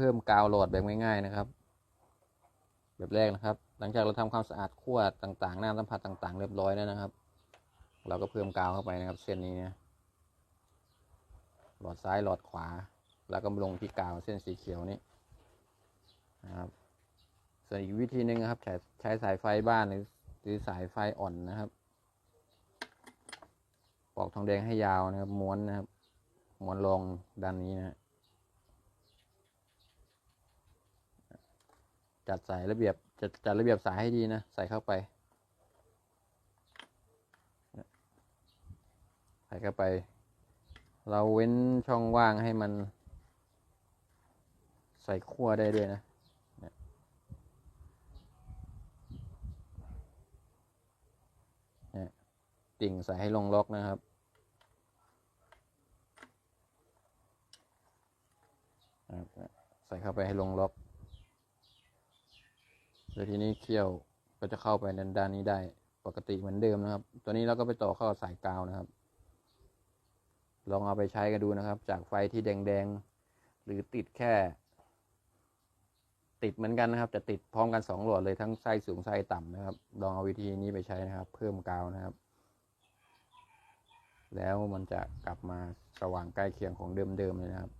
เพิ่มกาวโหลดแบบง่ายๆนะครับ แบบแรกนะครับ หลังจากเราทำความสะอาดขั้วต่างๆหน้ำสัมผัสต่าง ๆ เรียบร้อยแล้วนะครับ เราก็เพิ่มกาวเข้าไปนะครับ เส้นนี้นะหลอดซ้ายหลอดขวา แล้วก็ลงที่กาวเส้นสีเขียวนี้นะครับ ส่วนอีกวิธีหนึ่งนะครับใช้ใช้สายไฟบ้านหรือหรือสายไฟอ่อนนะครับปอกทองแดงให้ยาวนะครับ ม้วนนะครับ ม้วนลงด้านนี้นะฮะ จัดสายระเบียบจัดจัดระเบียบสายให้ดีนะ ใส่เข้าไป ใส่เข้าไป เราเว้นช่องว่างให้มัน ใส่ขั้วได้ด้วยนะเนี่ยติ่งใส่ให้ลงล็อกนะครับใส่เข้าไปให้ลงล็อก แล้วทีนี้เคี่ยวก็จะเข้าไปในด้านนี้ได้ปกติเหมือนเดิมนะครับ ตัวนี้เราก็ไปต่อเข้าสายกาวนะครับ ลองเอาไปใช้กันดูนะครับ จากไฟที่แดงๆ หรือติดแค่ ติดเหมือนกันนะครับจะติดพร้อมกันสองหลอดเลยทั้งไส้สูงไส้ต่ำนะครับ ลองเอาวิธีนี้ไปใช้นะครับ เพิ่มกาวนะครับ แล้วมันจะกลับมาสว่างใกล้เคียงของเดิมๆเลยนะครับ